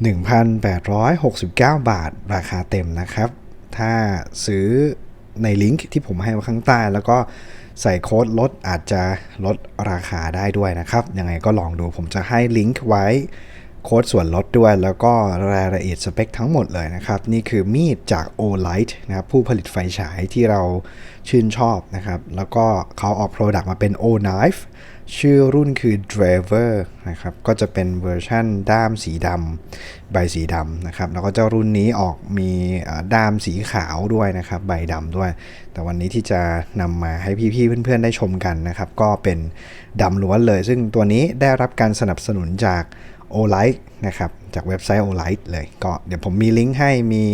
1,869 บาทราคาเต็มนะครับ ถ้าซื้อในลิงก์ที่ผมให้ไว้ข้างใต้ แล้วก็ใส่โค้ดลดอาจจะลดราคาได้ด้วยนะครับ ยังไงก็ลองดูผมจะให้ลิงก์ไว้โค้ดส่วนลดด้วยแล้วก็รายละเอียดสเปคทั้งหมดเลยนะครับ นี่คือมีดจาก O-Light นะครับ ผู้ผลิตไฟฉายที่เราชื่นชอบนะครับ แล้วก็เขาออกโปรดักต์มาเป็น O-Knife ชื่อรุ่นคือ Driver นะครับ ก็จะเป็นเวอร์ชั่นด้ามสีดำใบสีดำนะครับ แล้วก็เจ้ารุ่นนี้ออกมีด้ามสีขาวด้วยนะครับ ใบดำด้วย แต่วันนี้ที่จะนำมาให้พี่ๆเพื่อนๆได้ชมกันนะครับ ก็เป็นดำล้วนเลย ซึ่งตัวนี้ได้รับการสนับสนุนจาก o l i g h t นะครับ จากเว็บไซต์ o l i g h t เลย ก็เดี๋ยวผมมีลิงก์ให้มี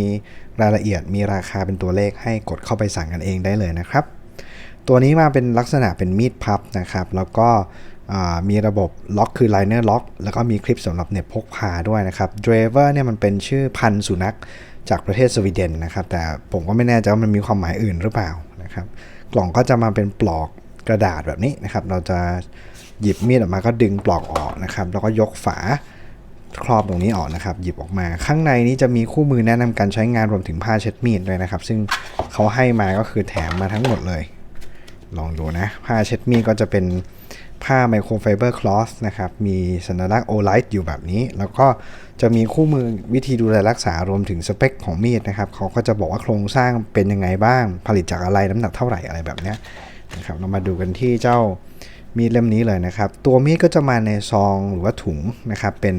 รายละเอียดมีราคาเป็นตัวเลขให้กดเข้าไปสั่งกันเองได้เลยนะครับ ตัวนี้มาเป็นลักษณะเป็นมีดพับนะครับ แล้วก็มีระบบล็อกคือ liner lock แล้วก็มีคลิปสำหรับเน็บพกพาด้วยนะครับ driver เนี่ยมันเป็นชื่อพันธุ์สุนัขจากประเทศสวีเดนนะครับ แต่ผมก็ไม่แน่ใจว่ามันมีความหมายอื่นหรือเปล่านะครับ กล่องก็จะมาเป็นปลอกกระดาษแบบนี้นะครับ เราจะหยิบมีดออกมาก็ดึงปลอกออกนะครับ แล้วก็ยกฝาครอบตรงนี้ออกนะครับ หยิบออกมา ข้างในนี้จะมีคู่มือแนะนำการใช้งานรวมถึงผ้าเช็ดมีดด้วยนะครับ ซึ่งเขาให้มาก็คือแถมมาทั้งหมดเลย ลองดูนะ ผ้าเช็ดมีดก็จะเป็นผ้าไมโครไฟเบอร์คลอสนะครับ มีสัญลักษณ์โอไลท์อยู่แบบนี้ แล้วก็จะมีคู่มือวิธีดูแลรักษารวมถึงสเปคของมีดนะครับ เขาก็จะบอกว่าโครงสร้างเป็นยังไงบ้าง ผลิตจากอะไรน้ำหนักเท่าไหร่อะไรแบบนี้นะครับ เรามาดูกันที่เจ้ามีดเล่มนี้เลยนะครับ ตัวมีดก็จะมาในซองหรือว่าถุงนะครับ เป็น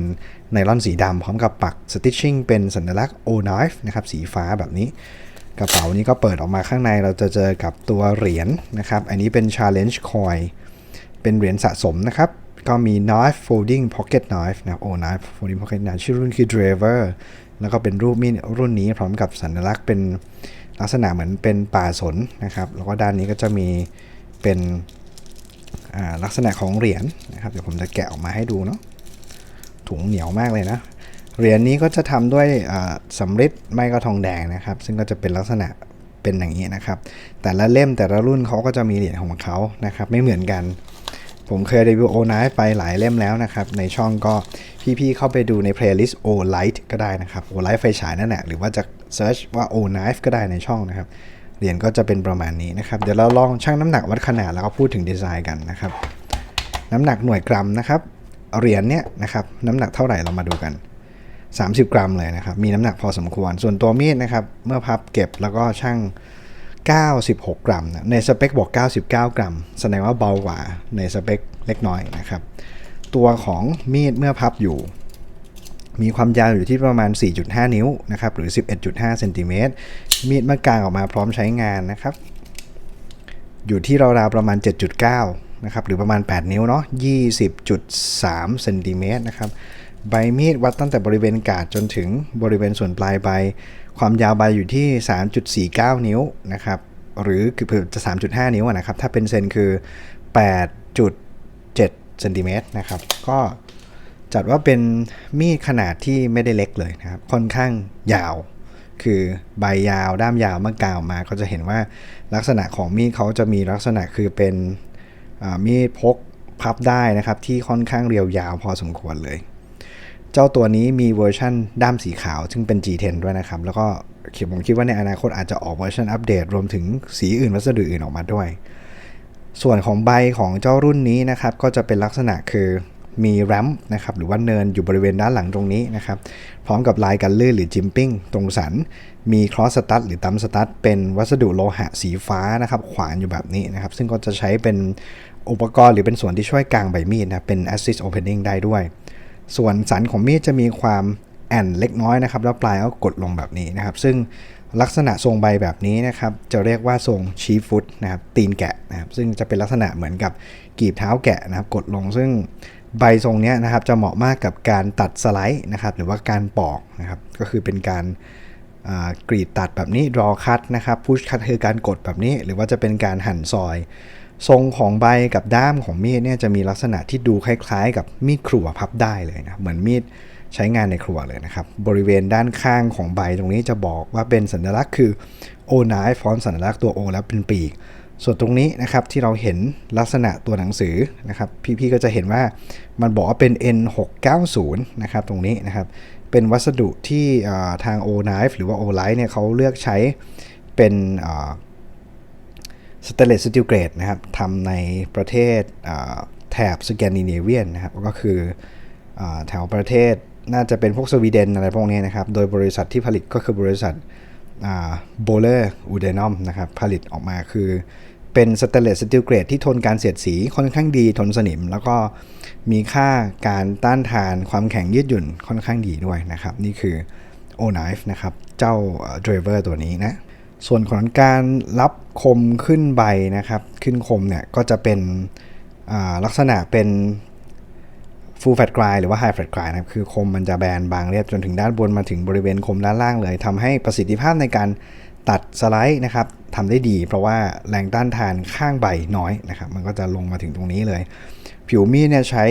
ไนลอนสีดำพร้อมกับปัก stitching เป็นสัญลักษณ์ O knife นะครับ สีฟ้าแบบนี้ กระเป๋านี้ก็เปิดออกมาข้างในเราจะเจอกับตัวเหรียญนะครับ อันนี้เป็น challenge coin เป็นเหรียญสะสมนะครับ ก็มี knife folding pocket knife นะครับ O knife folding pocket knife ชื่อรุ่นคือ driver แล้วก็เป็นรูปมีดรุ่นนี้พร้อมกับสัญลักษณ์เป็นลักษณะเหมือนเป็นป่าสนนะครับ แล้วก็ด้านนี้ก็จะมีเป็นลักษณะของเหรียญนะครับ เดี๋ยวผมจะแกะออกมาให้ดูเนาะถุงเหนียวมากเลยนะ เหรียญนี้ก็จะทำด้วยสำริดไม่ก็ทองแดงนะครับ ซึ่งก็จะเป็นลักษณะเป็นอย่างนี้นะครับ แต่ละเล่มแต่ละรุ่นเขาก็จะมีเหรียญของเขานะครับ ไม่เหมือนกัน ผมเคยรีวิวโอไนไปหลายเล่มแล้วนะครับ ในช่องก็พี่ๆเข้าไปดูใน playlist O Light ก็ได้นะครับ O Light ไฟฉายนั่นแหละหรือว่าจะ search ว่า O Knife ก็ได้ในช่องนะครับเหรียญก็จะเป็นประมาณนี้นะครับ เดี๋ยวเราลองชั่งน้ำหนักวัดขนาดแล้วก็พูดถึงดีไซน์กันนะครับ น้ำหนักหน่วยกรัมนะครับเหรียญเนี่ยนะครับน้ำหนักเท่าไหร่เรามาดูกัน 30 กรัมเลยนะครับ มีน้ำหนักพอสมควร ส่วนตัวมีดนะครับ เมื่อพับเก็บแล้วก็ชั่ง96 กรัมนะในสเปคบอก 99 กรัม แสดงว่าเบากว่าในสเปคเล็กน้อยนะครับ ตัวของมีดเมื่อพับอยู่ มีความยาวอยู่ที่ประมาณ 4.5 นิ้วนะครับ หรือ 11.5เซนติเมตร มีดเมื่อกลางออกมาพร้อมใช้งานนะครับ อยู่ที่ราวๆประมาณ 7.9 นะครับ หรือประมาณ 8 นิ้วเนาะ 20.3เซนติเมตรนะครับ ใบมีดวัดตั้งแต่บริเวณกาดจนถึงบริเวณส่วนปลายใบ ความยาวใบอยู่ที่ 3.49 นิ้วนะครับหรือคือจะ 3.5 นิ้วนะครับ ถ้าเป็นเซนคือ 8.7เซนติเมตรนะครับ ก็จัดว่าเป็นมีดขนาดที่ไม่ได้เล็กเลยนะครับ ค่อนข้างยาว คือใบยาวด้ามยาวเมื่อกาวมาก็จะเห็นว่าลักษณะของมีดเขาจะมีลักษณะคือเป็นมีดพกพับได้นะครับ ที่ค่อนข้างเรียวยาวพอสมควรเลย จ้าตัวนี้มีเวอร์ชันด้ามสีขาว ซึ่งเป็น G10 ด้วยนะครับ แล้วก็ผมคิดว่าในอนาคตอาจจะออกเวอร์ชันอัปเดต รวมถึงสีอื่นวัสดุอื่นออกมาด้วย ส่วนของใบของเจ้ารุ่นนี้นะครับ ก็จะเป็นลักษณะคือมีแรมป์นะครับหรือว่าเนินอยู่บริเวณด้านหลังตรงนี้นะครับ พร้อมกับลายกันลื่นหรือจิมปิ้งตรงสัน มีครอสสตัดหรือตัมสตัดเป็นวัสดุโลหะสีฟ้านะครับ ขวานอยู่แบบนี้นะครับ ซึ่งก็จะใช้เป็นอุปกรณ์หรือเป็นส่วนที่ช่วยกางใบมีดนะเป็น assist opening ได้ด้วย ส่วนสันของมีดจะมีความแอนเล็กน้อยนะครับ แล้วปลายก็กดลงแบบนี้นะครับ ซึ่งลักษณะทรงใบแบบนี้นะครับ จะเรียกว่าทรงชีฟุตนะครับ ตีนแกะนะครับ ซึ่งจะเป็นลักษณะเหมือนกับกีบเท้าแกะนะครับ กดลง ซึ่งใบทรงเนี้ยนะครับ จะเหมาะมากกับการตัดสไลด์นะครับ หรือว่าการปอกนะครับ ก็คือเป็นการกรีดตัดแบบนี้ draw cut นะครับ push cut คือการกดแบบนี้ หรือว่าจะเป็นการหั่นซอย ทรงของใบกับด้ามของมีดเนี่ยจะมีลักษณะที่ดูคล้ายๆ กับมีดครัวพับได้เลยนะเหมือนมีดใช้งานในครัวเลยนะครับ บริเวณด้านข้างของใบตรงนี้จะบอกว่าเป็นสัญลักษณ์คือ O knife ฟอนสัญลักษณ์ตัว O แล้วเป็นปีก ส่วนตรงนี้นะครับที่เราเห็นลักษณะตัวหนังสือนะครับพี่ๆก็จะเห็นว่ามันบอกว่าเป็น N690 นะครับตรงนี้นะครับเป็นวัสดุที่ทาง o k n i f e หรือว่า o l i t e เนี่ยเขาเลือกใช้เป็น สเตเลสสตีลเกรดนะครับทำในประเทศแถบสแกนดิเนเวียนนะครับก็คืออแถวประเทศน่าจะเป็นพวกสวีเดนอะไรพวกนี้นะครับ โดยบริษัทที่ผลิตก็คือบริษัทโบเลอร์อูเดนอมนะครับผลิตออกมาคือเป็นสเตเลสสตีลเกรดที่ทนการเสียดสีค่อนข้างดีทนสนิม แล้วก็มีค่าการต้านทานความแข็งยืดหยุ่นค่อนข้างดีด้วยนะครับ นี่คือ o k n i f e นะครับ เจ้า driver ตัวนี้นะ ส่วนของการรับคมขึ้นใบนะครับ ขึ้นคมเนี่ยก็จะเป็นลักษณะเป็น full fat grind หรือว่า high fat grind นะครับคือคมมันจะแบนบางเรียบจนถึงด้านบนมาถึงบริเวณคมด้านล่างเลยทำให้ประสิทธิภาพในการตัดสไลด์นะครับทำได้ดี เพราะว่าแรงต้านทานข้างใบน้อยนะครับมันก็จะลงมาถึงตรงนี้เลย ผิวมีดเนี่ยใช้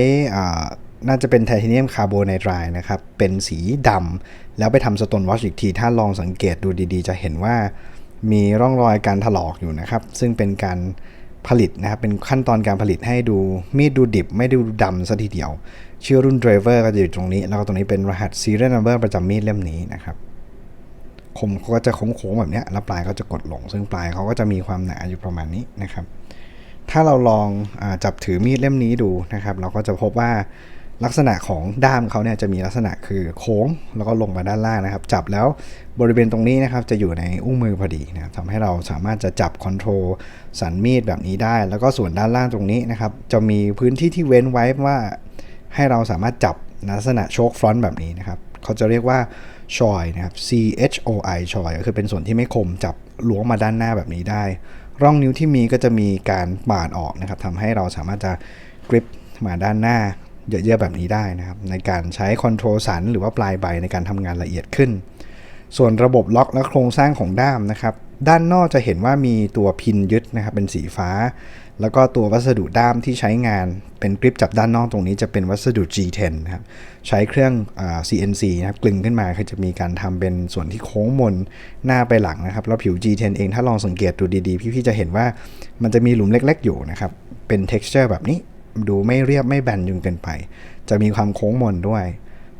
น่าจะเป็นไทเทเนียมคาร์บอนไนไตรนะครับเป็นสีดำแล้วไปทำสโตนวอชอีกที ถ้าลองสังเกตดูดีๆ จะเห็นว่า มีร่องรอยการถลอกอยู่นะครับ ซึ่งเป็นการผลิตนะครับ เป็นขั้นตอนการผลิตให้ดูมีดดูดิบ ไม่ดูดำซะทีเดียว ชื่อรุ่น driver ก็จะอยู่ตรงนี้ แล้วก็ตรงนี้เป็นรหัส serial number ประจำมีดเล่มนี้นะครับคมเขาก็จะโค้งๆแบบนี้แล้วปลายเขาจะกดลง ซึ่งปลายเขาก็จะมีความหนาอยู่ประมาณนี้นะครับ ถ้าเราลองอจับถือมีดเล่มนี้ดูนะครับ เราก็จะพบว่า ลักษณะของด้ามเขาเนี่ยจะมีลักษณะคือโค้งแล้วก็ลงมาด้านล่างนะครับ จับแล้วบริเวณตรงนี้นะครับจะอยู่ในอุ้งมือพอดีนะครับทำให้เราสามารถจะจับคอนโทรลสันมีดแบบนี้ได้ แล้วก็ส่วนด้านล่างตรงนี้นะครับ จะมีพื้นที่ที่เว้นไว้ว่าให้เราสามารถจับลักษณะโชคฟรอนต์แบบนี้นะครับเขาจะเรียกว่าชอยนะครับ C H O I ชอยก็คือเป็นส่วนที่ไม่คมจับล้วงมาด้านหน้าแบบนี้ได้ ร่องนิ้วที่มีก็จะมีการบาดออกนะครับทำให้เราสามารถจะกริปมาด้านหน้า เยอะๆแบบนี้ได้นะครับ ในการใช้คอนโทรลสันหรือว่าปลายใบในการทำงานละเอียดขึ้น ส่วนระบบล็อกและโครงสร้างของด้ามนะครับ ด้านนอกจะเห็นว่ามีตัวพินยึดนะครับเป็นสีฟ้า แล้วก็ตัววัสดุด้ามที่ใช้งานเป็นกริปจับด้านนอกตรงนี้จะเป็นวัสดุ G10 นะครับใช้เครื่อง CNC นะครับกลึงขึ้นมาคือจะมีการทำเป็นส่วนที่โค้งมนหน้าไปหลังนะครับ แล้วผิว G10 เองถ้าลองสังเกตดูดีๆ พี่ๆจะเห็นว่ามันจะมีหลุมเล็ก ๆ อยู่นะครับเป็น texture แบบนี้ ดูไม่เรียบไม่แบนจนเกินไป จะมีความโค้งมนด้วย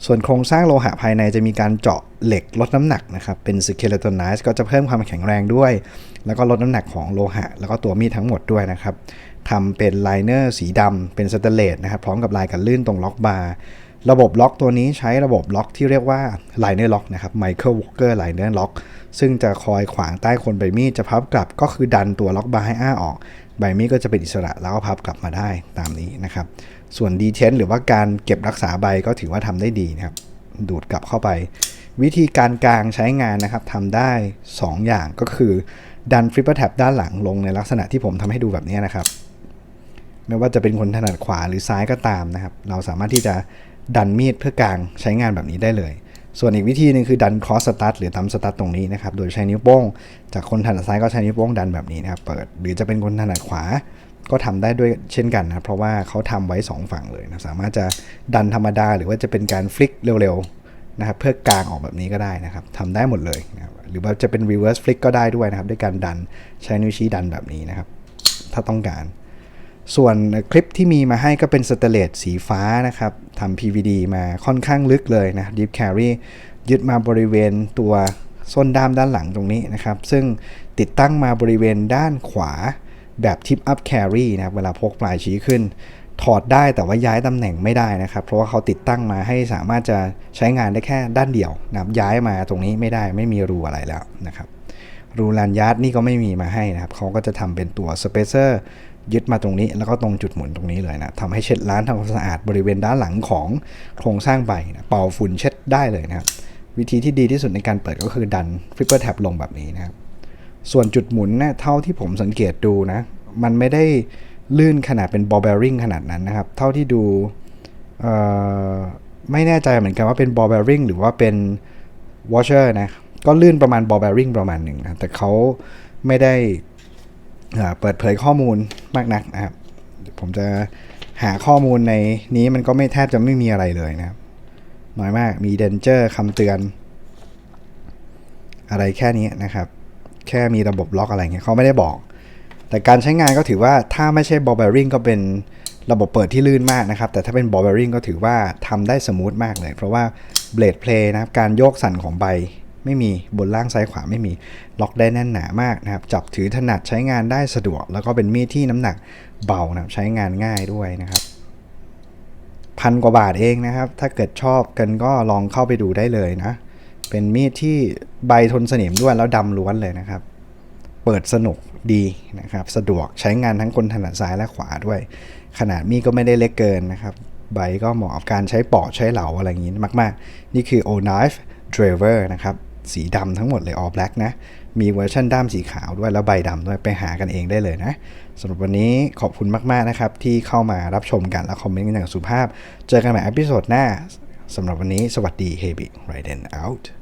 ส่วนโครงสร้างโลหะภายในจะมีการเจาะเหล็กลดน้ำหนักนะครับเป็น skeletonized ก็จะเพิ่มความแข็งแรงด้วย แล้วก็ลดน้ำหนักของโลหะ แล้วก็ตัวมีดทั้งหมดด้วยนะครับทำเป็นไลเนอร์สีดำเป็นสแตนเลสนะครับพร้อมกับลายกันลื่นตรงล็อกบาร์ระบบล็อกตัวนี้ใช้ระบบล็อกที่เรียกว่า Liner Lock นะครับ Michael Walker Liner Lock ซึ่งจะคอยขวางใต้คนใบมีดจะพับกลับก็คือดันตัวล็อกบาร์ให้อ้าออก ใบมีดก็จะเป็นอิสระแล้วก็พับกลับมาได้ตามนี้นะครับ ส่วนดีเทนหรือว่าการเก็บรักษาใบก็ถือว่าทำได้ดีนะครับ ดูดกลับเข้าไป วิธีการกลางใช้งานนะครับทำได้ 2 อย่างก็คือ ดันฟลิปเปอร์แท็บด้านหลังลงในลักษณะที่ผมทำให้ดูแบบนี้นะครับ ไม่ว่าจะเป็นคนถนัดขวาหรือซ้ายก็ตามนะครับ เราสามารถที่จะดันมีดเพื่อกลางใช้งานแบบนี้ได้เลย ส่วนอีกวิธีหนึงคือดันคอสสตาร์ทหรือตัมสตาร์ทตรงนี้นะครับ โดยใช้นิ้วโป้ง จากคนถนัดซ้ายก็ใช้นิ้วโป้งดันแบบนี้นะครับ เปิด หรือจะเป็นคนถนัดขวา ก็ทำได้ด้วยเช่นกันนะเพราะว่าเขาทำไว้ 2 ฝั่งเลยนะสามารถจะดันธรรมดาหรือว่าจะเป็นการฟลิกเร็วๆนะครับเพื่อกางออกแบบนี้ก็ได้นะครับทำได้หมดเลยนะครับหรือว่าจะเป็น reverse flick ก็ได้ด้วยนะครับ ด้วยการดันใช้นิ้วชี้ดันแบบนี้นะครับ ถ้าต้องการ ส่วนคลิปที่มีมาให้ก็เป็นสเตเลสสีฟ้านะครับทำ PVD มาค่อนข้างลึกเลยนะ Deep Carry ยึดมาบริเวณตัวส้นด้ามด้านหลังตรงนี้นะครับ ซึ่งติดตั้งมาบริเวณด้านขวาแบบ tip up carry นะครับเวลาพกปลายชี้ขึ้น ถอดได้แต่ว่าย้ายตำแหน่งไม่ได้นะครับ เพราะว่าเขาติดตั้งมาให้สามารถจะใช้งานได้แค่ด้านเดียวนะย้ายมาตรงนี้ไม่ได้ไม่มีรูอะไรแล้วนะครับ รูลานยาร์ดนี่ก็ไม่มีมาให้นะครับเขาก็จะทำเป็นตัวสเปเซอร์ยึดมาตรงนี้แล้วก็ตรงจุดหมุนตรงนี้เลยนะทำให้เช็ดล้างทำความสะอาดบริเวณด้านหลังของโครงสร้างใบนะเป่าฝุ่นเช็ดได้เลยนะครับวิธีที่ดีที่สุดในการเปิดก็คือดันฟลิปเปอร์แท็บลงแบบนี้นะครับส่วนจุดหมุนเนี่ยเท่าที่ผมสังเกตดูนะ มันไม่ได้ลื่นขนาดเป็นบอลเบริงขนาดนั้นนะครับ เท่าที่ดูไม่แน่ใจเหมือนกันว่าเป็นบอลเบริงหรือว่าเป็นวอชเชอร์นะ ก็ลื่นประมาณบอลเบริงประมาณหนึ่งนะแต่เขาไม่ได้เปิดเผยข้อมูลมากนักนะครับ ผมจะหาข้อมูลในนี้มันก็ไม่แทบจะไม่มีอะไรเลยนะครับ น้อยมากมีเดนเจอร์คำเตือน อะไรแค่นี้นะครับ แค่มีระบบล็อกอะไรเงี้ยเขาไม่ได้บอก แต่การใช้งานก็ถือว่าถ้าไม่ใช่บอลเบริงก็เป็นระบบเปิดที่ลื่นมากนะครับ แต่ถ้าเป็นบอลเบริงก็ถือว่าทำได้สมูทมากเลย เพราะว่าเบลดเพลย์นะครับการโยกสั่นของใบ ไม่มีบนล่างซ้ายขวาไม่มี ล็อกได้แน่นหนามากนะครับ จับถือถนัดใช้งานได้สะดวก แล้วก็เป็นมีดที่น้ำหนักเบานะครับใช้งานง่ายด้วยนะครับพันกว่าบาทเองนะครับ ถ้าเกิดชอบกันก็ลองเข้าไปดูได้เลยนะ เป็นมีดที่ใบทนสนิมด้วยแล้วดำล้วนเลยนะครับ เปิดสนุกดีนะครับ สะดวกใช้งานทั้งคนถนัดซ้ายและขวาด้วย ขนาดมีดก็ไม่ได้เล็กเกินนะครับ ใบก็เหมาะกับการใช้ปอกใช้เหลาอะไรอย่างนี้มาก ๆ นี่คือ o Knife Driver นะครับ สีดำทั้งหมดเลย all black นะ มีเวอร์ชันด้ามสีขาวด้วย แล้วใบดำด้วยไปหากันเองได้เลยนะสำหรับวันนี้ขอบคุณมาก ๆ นะครับ ที่เข้ามารับชมกันและคอมเมนต์กันอย่างสุภาพ เจอกันใหม่อพิโซดหน้าสำหรับวันนี้สวัสดี h e b i Raiden out